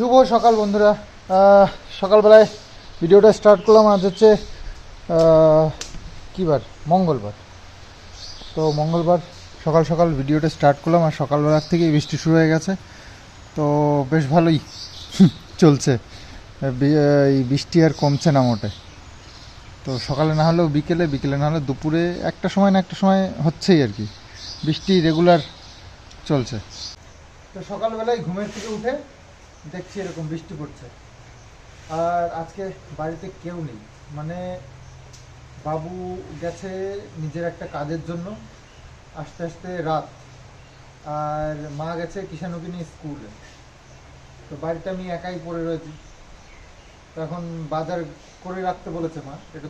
শুভ সকাল বন্ধুরা। সকালবেলায় ভিডিওটা স্টার্ট করলাম, আজ হচ্ছে বার মঙ্গলবার। তো মঙ্গলবার সকাল সকাল ভিডিওটা স্টার্ট করলাম, আর সকালবেলার থেকেই বৃষ্টি শুরু হয়ে গেছে। তো বেশ ভালোই চলছে। এই বৃষ্টি আর কমছে না মোটে। তো সকালে না হলেও বিকেলে বিকেলে না হলে দুপুরে একটা সময় না একটা সময় হচ্ছেই আর কি। বৃষ্টি রেগুলার চলছে। তো সকালবেলায় ঘুমের থেকে উঠে দেখছি এরকম বৃষ্টি পড়ছে। আর আজকে বাড়িতে কেউ নেই। মানে বাবু গেছে নিজের একটা কাজের জন্য আস্তে আস্তে রাত। আর মা গেছে কিষানুকে স্কুলে। তো বাড়িতে আমি একাই পড়ে রয়েছি। তো এখন বাজার করে রাখতে বলেছে মা। একটু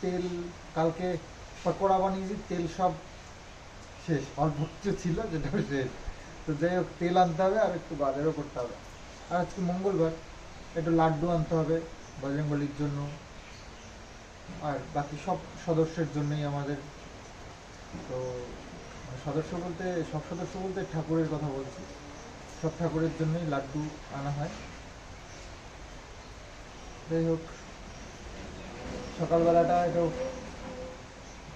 তেল কালকে পকোড়া বানিয়েছি, তেল সব শেষ। অল্প কিছু ছিল, যেটা শেষ। তো যাই হোক, তেল আনতে হবে আর একটু বাজারও করতে হবে। আর আজকে মঙ্গলবার, একটু লাড্ডু আনতে হবে বজরঙ্গলির জন্য। আর বাকি সব সদস্যের জন্যই আমাদের। তো মানে সদস্য বলতে, সব সদস্য বলতে ঠাকুরের কথা বলছি। সব ঠাকুরের জন্যই লাড্ডু আনা হয়। যাই হোক, সকালবেলাটা একটু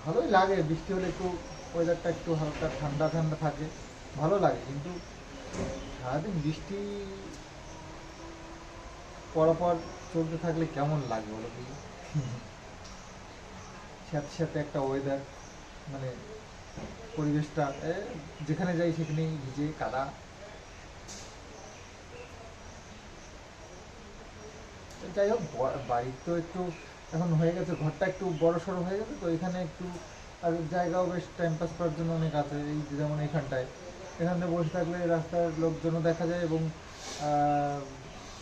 ভালোই লাগে। বৃষ্টি হলে একটু ওয়েদারটা একটু হালকা ঠান্ডা ঠান্ডা থাকে। ভালো লাগে, কিন্তু সারাদিন বৃষ্টি পরপর চলতে থাকলে কেমন লাগে বলো দেখি সাথে সাথে একটা ওয়েদার মানে পরিবেশটা যেখানে যাই সেখানেই ভিজে, কাদা। যাই হোক বাড়ির তো একটু এখন হয়ে গেছে, ঘরটা একটু বড় সড়ো হয়ে গেছে, তো এখানে একটু আর জায়গাও বেশ টাইম পাস করার জন্য অনেক আছে, এই যেমন এখানটায়। এখানে বসে থাকলে রাস্তার লোকজনও দেখা যায় এবং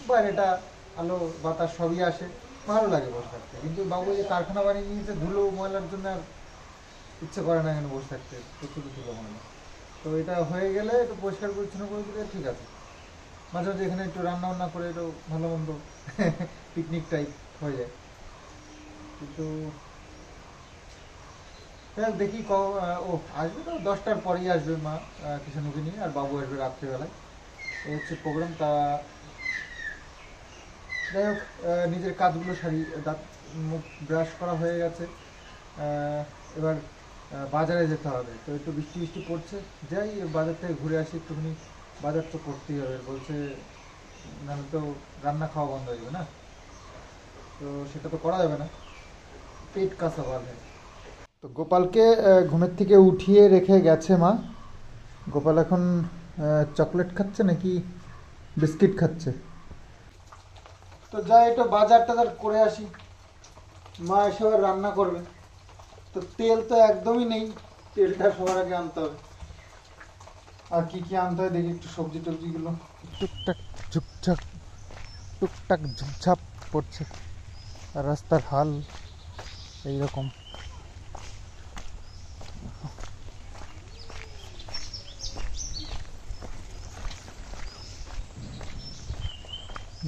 বাইরেটা আলো বাতাস সবই আসে, ভালো লাগে বসে থাকতে। কিন্তু বাবু যে কারখানা বানিয়ে নিয়েছে ধুলো ময়লার জন্য আর ইচ্ছে করে না এখানে বসে থাকতে, প্রচুর ধুলো ময়লা। তো এটা হয়ে গেলে একটু পরিষ্কার পরিচ্ছন্ন করে দিলে ঠিক আছে। মাঝে মাঝে এখানে একটু রান্না বান্না করে একটু ভালো মন্দ পিকনিক টাইপ হয়ে যায়। কিন্তু দেখি ক ও আসবে তো, দশটার পরেই আসবে মা কিষানুকে নিয়ে, আর বাবু আসবে রাত্রিবেলায়। এই হচ্ছে প্রোগ্রাম তা যাই হোক নিজের কাজগুলো সারি, দাঁত, মুখ ব্রাশ করা হয়ে গেছে। এবার বাজারে যেতে হবে। তো একটু বৃষ্টি বৃষ্টি পড়ছে। যাই, বাজার থেকে ঘুরে আসি, একটুখানি বাজার তো করতেই হবে। বলছে, নাহলে তো রান্না খাওয়া বন্ধ হয়ে যাবে না। তো সেটা তো করা যাবে না। পেট কাঁচা ভালো তো গোপালকে ঘুমের থেকে উঠিয়ে রেখে গেছে মা। গোপাল এখন চকলেট খাচ্ছে নাকি বিস্কিট খাচ্ছে? তো যাই, একটু বাজার টাজার করে আসি। মা এসে আবার রান্না করবে। তো তেল তো একদমই নেই, তেলটা সবার আগে আনতে হবে। আর কি কি আনতে হয় দেখি, একটু সবজি টবজিগুলো। টুকটাক ঝুপঝাপ টুকটাক ঝুপঝাপ পড়ছে। রাস্তার হাল এইরকম।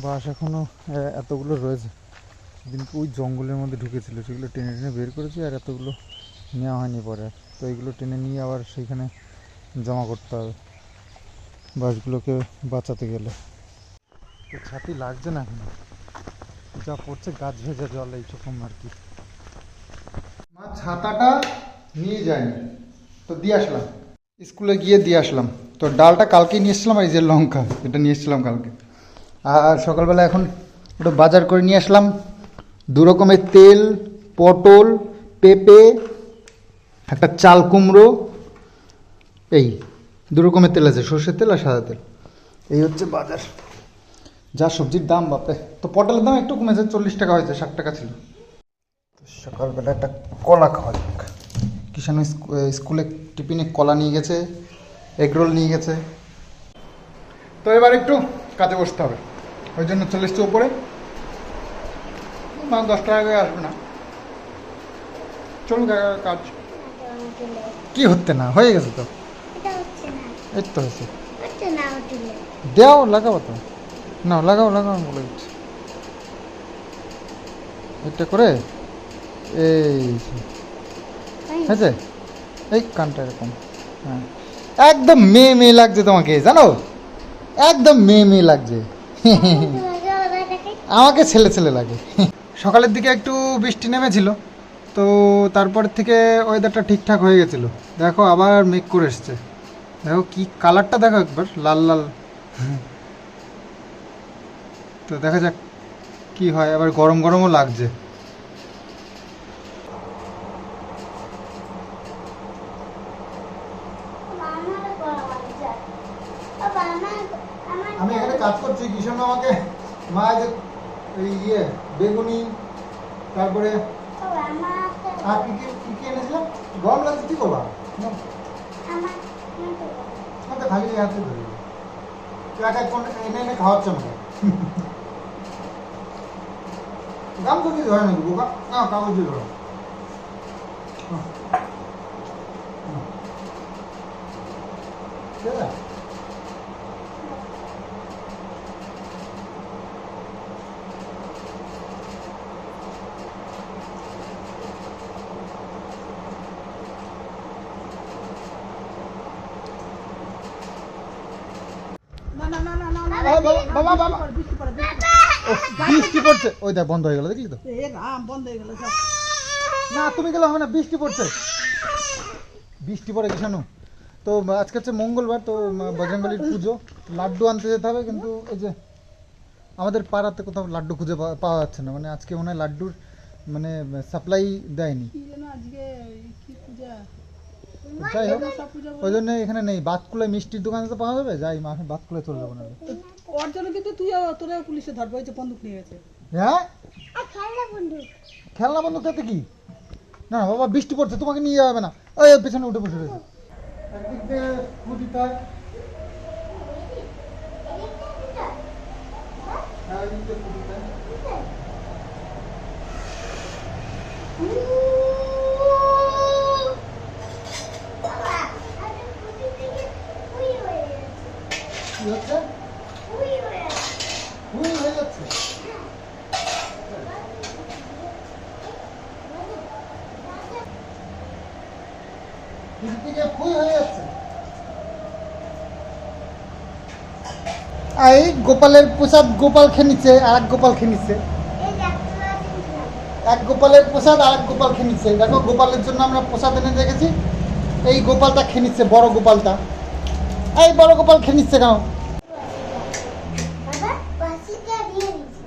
বাস এখনও আহ, এতগুলো রয়েছে। দিনকে ওই জঙ্গলের মধ্যে ঢুকেছিল সেগুলো টেনে টেনে বের করেছি আর এতগুলো নেওয়া হয়নি পরে। তো এইগুলো টেনে নিয়ে আবার সেইখানে জমা করতে হবে বাসগুলোকে বাঁচাতে গেলে। তো ছাতি লাগছে না এখন? যা পড়ছে গাছ ভেজা জল এইরকম আর কি। মা ছাতাটা নিয়ে যায়নি তো দিয়ে আসলাম। স্কুলে গিয়ে দিয়ে আসলাম। তো ডালটা কালকেই নিয়ে এসেছিলাম আর এই যে লঙ্কা এটা নিয়ে এসেছিলাম কালকে। আর সকালবেলা এখন ওটা বাজার করে নিয়ে আসলাম। দু রকমের তেল, পটল, পেঁপে, একটা চাল কুমড়ো, এই দু রকমের তেল আছে, সর্ষের তেল আর সাদা তেল। এই হচ্ছে বাজার। যা সবজির দাম, বাপরে। তো পটলের দাম একটু কমেছে, চল্লিশ টাকা হয়েছে, ষাট টাকা ছিল। সকালবেলা একটা কলা খাওয়া যাক। কিষানু স্কুলে টিফিনে কলা নিয়ে গেছে এগরোল নিয়ে গেছে। তো এবার একটু কাজে বসতে হবে। ওই জন্য চলে এসছি উপরে। মা দশটার আগে আসবে না। চলুন কাজ। কি হচ্ছে না? হয়ে গেছে তো? এই তো হয়েছে। দেও লাগাবো তো। না, লাগাও লাগাও, আমি বলে দিচ্ছি। এটা করে। এই। হয়েছে? এই কানটা এরকম। হ্যাঁ। একদম মেয়ে মেয়ে লাগছে তোমাকে, জানো? একদম মেয়ে মেয়ে লাগছে। আমাকে ছেলে ছেলে লাগে। সকালের দিকে একটু বৃষ্টি নেমেছিল, তো তারপর থেকে ওয়েদারটা ঠিকঠাক হয়ে গেছিল। দেখো আবার মেঘ করে এসছে। দেখো কি কালারটা দেখো একবার, লাল লাল। তো দেখা যাক কি হয়, আবার গরম গরমও লাগছে আমার বড় বাচ্চা বাবা আমার আমার আমি এখানে কাজ করছি কিষণ আমাকে মা যে এই ইয়ে বেগুনি তারপরে আর কি কি কি এনেছিলাম গরম লাগছে কি করবা? আমাকে খালি হাতে ধরে এক এক এনে এনে খাওয়াচ্ছে আমাকে। গাম তো কি ধরে নাকি বোকা? না কাগজ ধরো নাও। নাও। ঠিক আছে? না না না না না না আরে বাবা বাবা বাবা বৃষ্টি পড়ে বৃষ্টি ও, বৃষ্টি পড়ছে। ওই দেখ বন্ধ হয়ে গেল দেখলি তো? এ রাম বন্ধ হয়ে গেল না তুমি গেলে হবে না বৃষ্টি পড়ছে। বৃষ্টি পড়ে কিষানু তো আজকে হচ্ছে মঙ্গলবার তো বজরংবলির পুজো। লাড্ডু আনতে যেতে হবে কিন্তু এই যে আমাদের পাড়াতে কোথাও লাড্ডু খুঁজে পাওয়া- যাচ্ছে না। মানে আজকে মনে হয় লাড্ডুর মানে সাপ্লাই দেয়নি। যাই হোক ওই জন্য এখানে নেই। বাতকুলে মিষ্টির দোকানে তো পাওয়া যাবে? যাই মা বাতকুলে চলে যাব না। ওর জন্য কিন্তু তুই তোরা পুলিশে ধরবে ওই যে বন্দুক নিয়ে গেছে। হ্যাঁ? আর খেলনা বন্ধু খেলনা বন্ধ করতে কি? না বাবা বৃষ্টি পড়ছে তোমাকে নিয়ে যাবে না। ওই পেছনে উঠে বসে রয়েছে। একদিক দিয়ে ফু দিতে হয় একদিক দিয়ে ফু দিতে হয়। বাবা আমি পুটি থেকে উই হয়ে যাচ্ছে কি হচ্ছে উই হয়ে যাচ্ছে হুই হয়ে যাচ্ছে এই গোপালের প্রসাদ গোপাল খেয়ে নিচ্ছে আর এক গোপাল আছেন এক গোপালের প্রসাদ আর এক গোপাল খেয়ে নিচ্ছে দেখো গোপালের জন্য আমরা প্রসাদ এনে রেখেছি। এই গোপালটা খেয়ে নিচ্ছে বড় গোপালটা এই বড় গোপাল খেয়ে নিচ্ছে কেন বাবা বাসিটা দিয়ে দিছি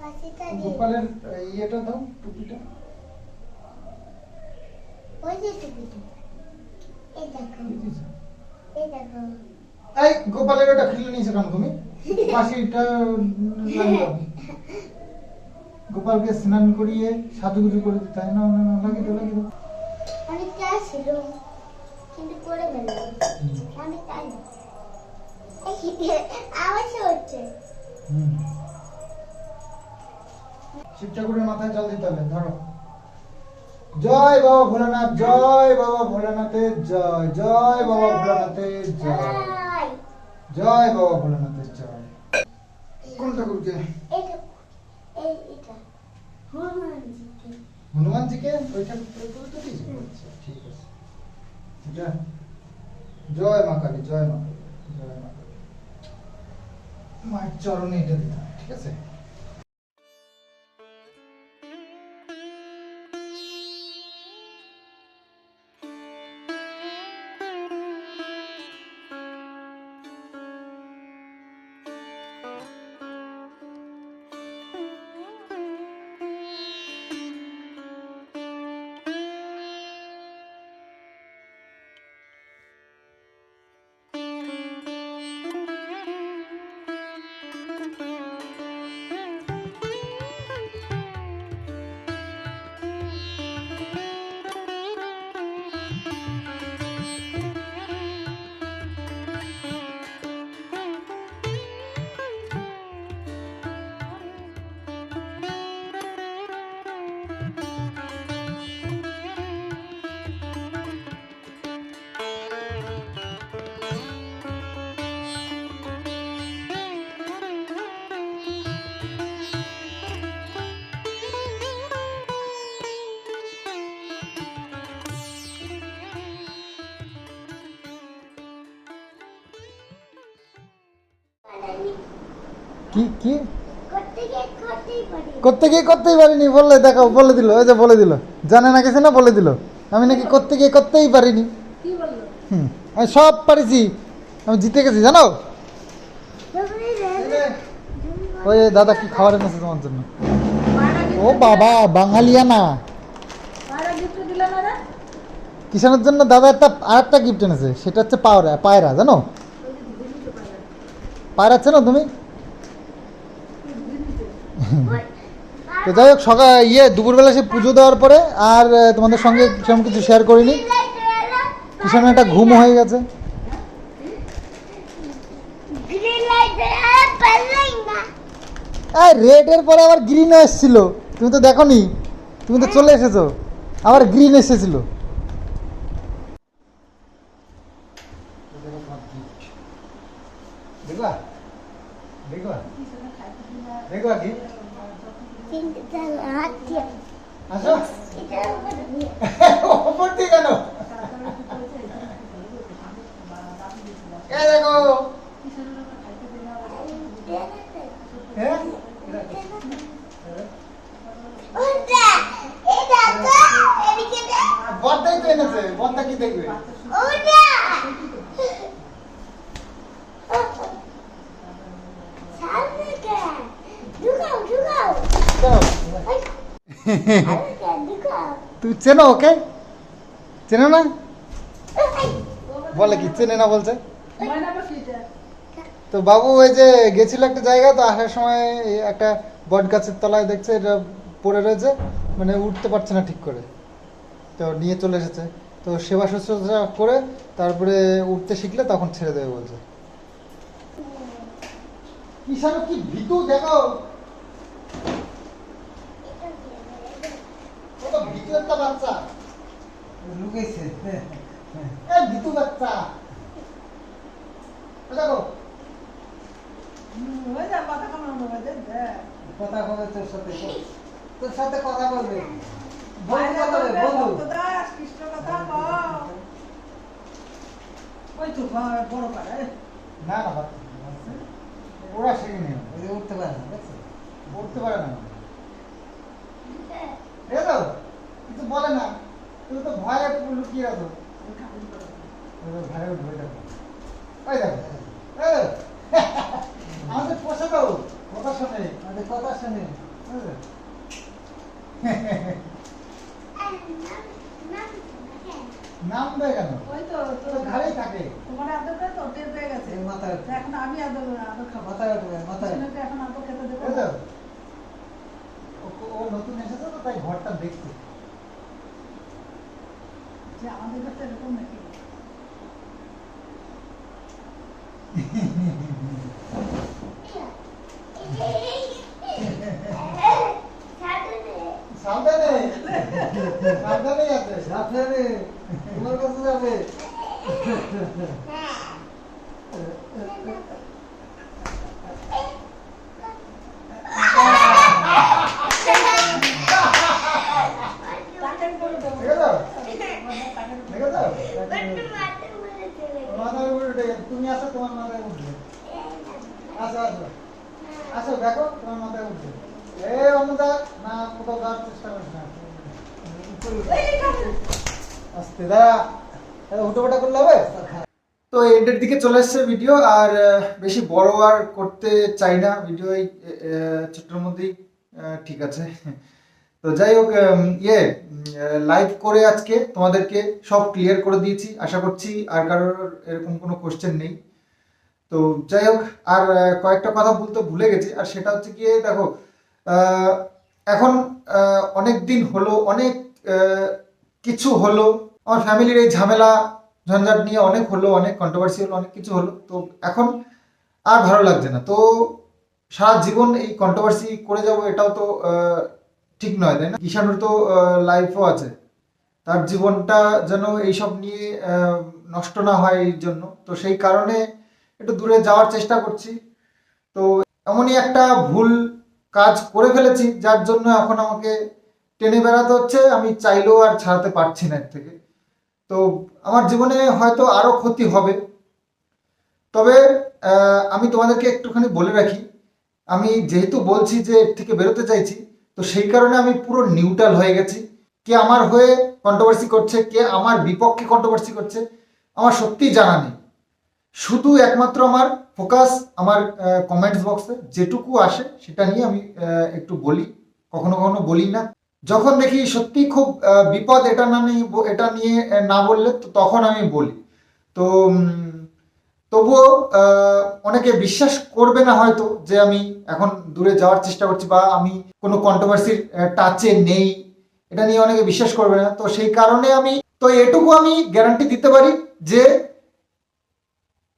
বাসিটা দিয়ে গোপালের ইয়েটা দাও টুপিটা ওই যে টুপিটা এই দেখো এই দেখো এই ওটা খুলে নিয়েছো কেন তুমি? বাসিটা গোপালকে স্নান করিয়ে সাজুগুজু করে দিতে হয়। না না না দাও লাগিয়ে দাও। অনেক কাজ ছিল কিন্তু করে ফেললাম। অনেক কাজ আওয়াজও হচ্ছে। হুম। শিব ঠাকুরের মাথায় জল দিতে হবে ধরো। জয় বাবা ভোলানাথ জয় বাবা ভোলানাথের জয় জয় বাবা ভোলানাথের জয়। জয়। বাবা ভোলানাথের জয় কোন ঠাকুরকে হনুমানজিকে। ওই ঠাকুর করে তো দিয়েছে? আচ্ছা, ঠিক আছে। এটা? জয় মা কালী জয় মা কালী জয় মা কালী। মায়ের চরণে এটা দিতে ঠিক আছে? কি কি? করতে গিয়ে করতেই পারি? করতে গিয়ে করতেই পারিনি বললে দেখো বলে দিল ওই যে বলে দিল। জানে না কিছু না বলে দিল। আমি নাকি করতে গিয়ে করতেই পারিনি। কি হুম আমি সব পারিছি। আমি জিতে গেছি জানো? ওই দাদা কি খাবার এনেছে তোমার জন্য? ও বাবা দিলে না কিষানের জন্য দাদা একটা আর একটা গিফট এনেছে সেটা হচ্ছে পায়রা পায়রা জানো? পায়রা চেনো তুমি? তো যাই হোক, সকাল ইয়ে দুপুরবেলা সে পুজো দেওয়ার পরে আর তোমাদের সঙ্গে সেরকম কিছু শেয়ার করিনি। কিষানের একটা ঘুম হয়ে গেছে। রেডের পরে আবার গ্রিন এসেছিল। তুমি তো দেখো নি তুমি তো চলে এসেছ। আবার গ্রিন এসেছিল। দেখবা দেখবা? দেখবা কি কিন্তু তার হাত দিয়ে আসো। ওপর দিয়ে কেন এ দেখো। হ্যাঁ? বদ্দাই তো এনেছে। বদ্দা কি দেখবে ওটা সামনে কে ঢুকাও ঢুকাও দাও। সামনে কে ঢুকাও তুই চেনো ওকে? চেনো না? বলে কি, চেনে না বলছে? তো বাবু ওই যে গেছিল একটা জায়গা, তো আসার সময় একটা বট গাছের তলায় দেখছে, এটা পড়ে রয়েছে মানে উঠতে পারছে না ঠিক করে। তো নিয়ে চলে এসেছে। তো সেবা শুশ্রূষা করে তারপরে উঠতে শিখলে তখন ছেড়ে দেবে বলছে। কি ভীতু দেখো ভীতু একটা বাচ্চা। লুকেছে এই ভীতু বাচ্চা। দেখো কথা বলবে তোর সাথে? তোর সাথে কথা বলবে। বন্ধু কথা বলবে বন্ধু। কৃষ্ণ কথা ওই তো বড় পাড়া না না ওরা শেখে নেই। ওই যে উঠতে পারে না পড়তে পারে না। এ তো। বলে না তুমি তো ভয়ে লুকিয়ে ওই ভয়ে উঠবে দেখো ওই দেখো আমাদের পোষে দাও কথা শোনে আমাদের কথা শুনে? নামবে কেন? ওই তো তোর ঘাড়েই থাকে। তোমার আদর করে তো টের পেয়ে গেছে। মাথায় এখন আমি আদর আদর খাব। মাথায় উঠবে মাথায় এখন আদর খেতে দেবো। ও- ও নতুন এসেছে তো তাই ঘরটা দেখছে। যে আমাদের কাছে এরকম নাকি সাবধানে সাবধানে আছে যাবে তোমার কাছে যাবে তাকে করে দেবো দেখেছ তাকে দেখেছ মাথার উপরে উঠে গেছে তুমি আসো তোমার মাথায় উঠবে আসো আসো আসো দেখো তোমার মাথায় উঠবে এ অনুদা না কোথাও যাওয়ার চেষ্টা করিস না আস্তে দাঁড়া। উঠে করলে হবে? তো এন্ডের দিকে চলে এসছে ভিডিও আর বেশি বড় আর করতে চাই না। ভিডিও এই ছোট্টর মধ্যেই ঠিক আছে। তো যাই হোক ইয়ে লাইভ করে আজকে তোমাদেরকে সব ক্লিয়ার করে দিয়েছি। আশা করছি আর কারোর এরকম কোনো কোশ্চেন নেই। তো যাই হোক, আর কয়েকটা কথা বলতে ভুলে গেছি। আর সেটা হচ্ছে গিয়ে, দেখো এখন অনেক দিন হলো, অনেক কিছু হলো, আমার ফ্যামিলির এই ঝামেলা, ঝঞ্ঝাট নিয়ে অনেক হলো, অনেক কন্ট্রোভার্সি হলো, অনেক কিছু হলো। তো এখন আর ভালো লাগছে না। তো সারা জীবন এই কন্ট্রোভার্সি করে যাব এটাও তো ঠিক নয়, তাই না? কিষানুর তো লাইফও আছে। তার জীবনটা যেন এইসব নিয়ে নষ্ট না হয় এই জন্য। তো সেই কারণে একটু দূরে যাওয়ার চেষ্টা করছি। তো এমনই একটা ভুল কাজ করে ফেলেছি, যার জন্য এখন আমাকে টেনে বেড়াতে হচ্ছে। আমি চাইলেও আর ছাড়াতে পারছি না এর থেকে। তো আমার জীবনে হয়তো আরও ক্ষতি হবে। তবে আমি তোমাদেরকে একটুখানি বলে রাখি, আমি যেহেতু বলছি যে এর থেকে বেরোতে চাইছি, তো সেই কারণে আমি পুরো নিউট্রাল হয়ে গেছি। কে আমার হয়ে কন্ট্রোভার্সি করছে, কে আমার বিপক্ষে কন্ট্রোভার্সি করছে, আমার সত্যিই জানা নেই। শুধু একমাত্র আমার ফোকাস আমার কমেন্টস বক্সে যেটুকু আসে সেটা নিয়ে আমি একটু বলি। কখনো কখনো বলি না। যখন দেখি সত্যি খুব বিপদ, এটা না এটা নিয়ে না বললে তো তখন আমি বলি। তো তবুও অনেকে বিশ্বাস করবে না হয়তো যে আমি এখন দূরে যাওয়ার চেষ্টা করছি বা আমি কোনো কন্ট্রোভার্সির টাচে নেই। এটা নিয়ে অনেকে বিশ্বাস করবে না। তো সেই কারণে আমি, তো এটুকু আমি গ্যারান্টি দিতে পারি যে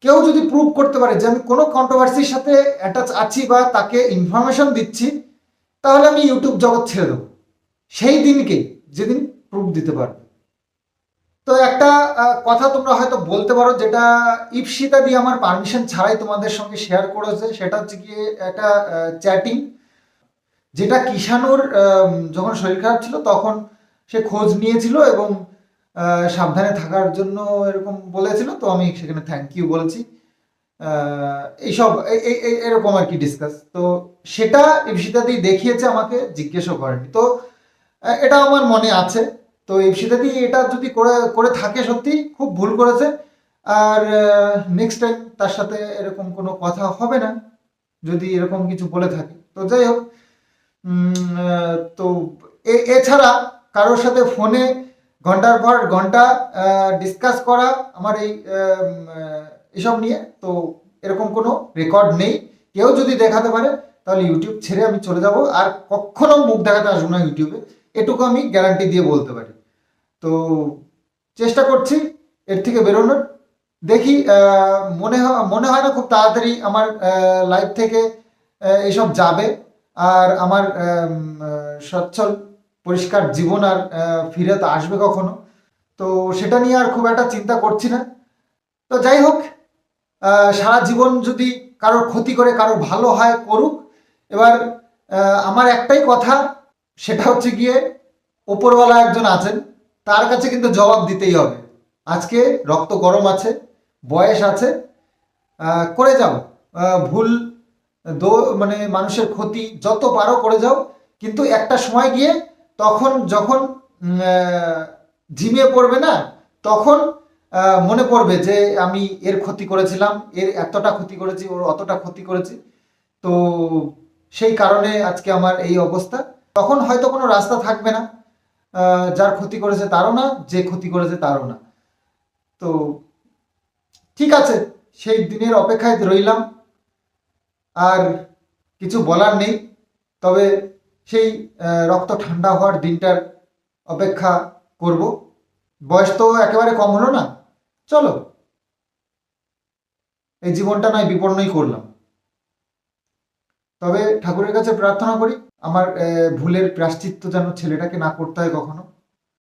কেউ যদি প্রুভ করতে পারে যে আমি কোনো কন্ট্রোভার্সির সাথে অ্যাটাচ আছি বা তাকে ইনফরমেশন দিচ্ছি, তাহলে আমি ইউটিউব জগৎ ছেড়ে দেবো। সেই দিনকে যেদিন প্রুফ দিতে পারবে। তো একটা কথা তোমরা হয়তো বলতে পারো যেটা ইপসিতা দিয়ে আমার পারমিশন ছাড়াই তোমাদের সঙ্গে শেয়ার করেছে, সেটা হচ্ছে গিয়ে একটা চ্যাটিং যেটা কিষানুর যখন শরীর খারাপ ছিল তখন সে খোঁজ নিয়েছিল এবং সাবধানে থাকার জন্য এরকম বলেছিল, তো আমি সেখানে থ্যাংক ইউ বলেছি। এইসব এই- এই- এই- এরকম আর কি ডিসকাস তো সেটা ইপসিতাদি দেখিয়েছে আমাকে, জিজ্ঞেসও করেনি। তো এটা আমার মনে আছে। তো ইপসিতাদি এটা যদি করে করে থাকে সত্যি, খুব ভুল করেছে। আর নেক্সট টাইম তার সাথে এরকম কোনো কথা হবে না, যদি এরকম কিছু বলে থাকে। তো যাই হোক তো এছাড়া কারোর সাথে ফোনে ঘণ্টার পর ঘণ্টা ডিসকাস করা আমার এই এসব নিয়ে। তো এরকম কোনো রেকর্ড নেই। কেউ যদি দেখাতে পারে, তাহলে ইউটিউব ছেড়ে আমি চলে যাব। আর কখনো মুখ দেখাতে আসব না ইউটিউবে এটুকু আমি গ্যারান্টি দিয়ে বলতে পারি। তো চেষ্টা করছি এর থেকে বেরোনোর। দেখি মনে হয় মনে হয় না খুব তাড়াতাড়ি আমার লাইফ থেকে এসব যাবে। আর আমার সচ্ছল পরিষ্কার জীবন আর ফিরে তো আসবে কখনো। তো সেটা নিয়ে আর খুব একটা চিন্তা করছি না। তো যাই হোক সারা জীবন যদি কারোর ক্ষতি করে, কারোর ভালো হয়, করুক, এবার আমার একটাই কথা, সেটা হচ্ছে গিয়ে ওপরওয়ালা একজন আছেন, তার কাছে কিন্তু জবাব দিতেই হবে। আজকে রক্ত গরম আছে, বয়স আছে করে যাও। ভুল, দো মানে মানুষের ক্ষতি যত পারো করে যাও, কিন্তু একটা সময় গিয়ে তখন যখন ঝিমিয়ে পড়বে না, তখন মনে পড়বে যে আমি এর ক্ষতি করেছিলাম, এর এতটা ক্ষতি করেছি, ওর অতটা ক্ষতি করেছি। তো সেই কারণে আজকে আমার এই অবস্থা। তখন হয়তো কোনো রাস্তা থাকবে না যার ক্ষতি করেছে তারও না, যে ক্ষতি করেছে তারও না। তো ঠিক আছে, সেই দিনের অপেক্ষায় রইলাম। আর কিছু বলার নেই, তবে সেই রক্ত ঠান্ডা হওয়ার দিনটার অপেক্ষা করব। বয়স তো একেবারে কম হলো না। চলো, এই জীবনটা নয়, বিপন্নই করলাম। তবে ঠাকুরের কাছে প্রার্থনা করি, আমার ভুলের প্রাশ্চিত্য যেন ছেলেটাকে না করতে হয় কখনো।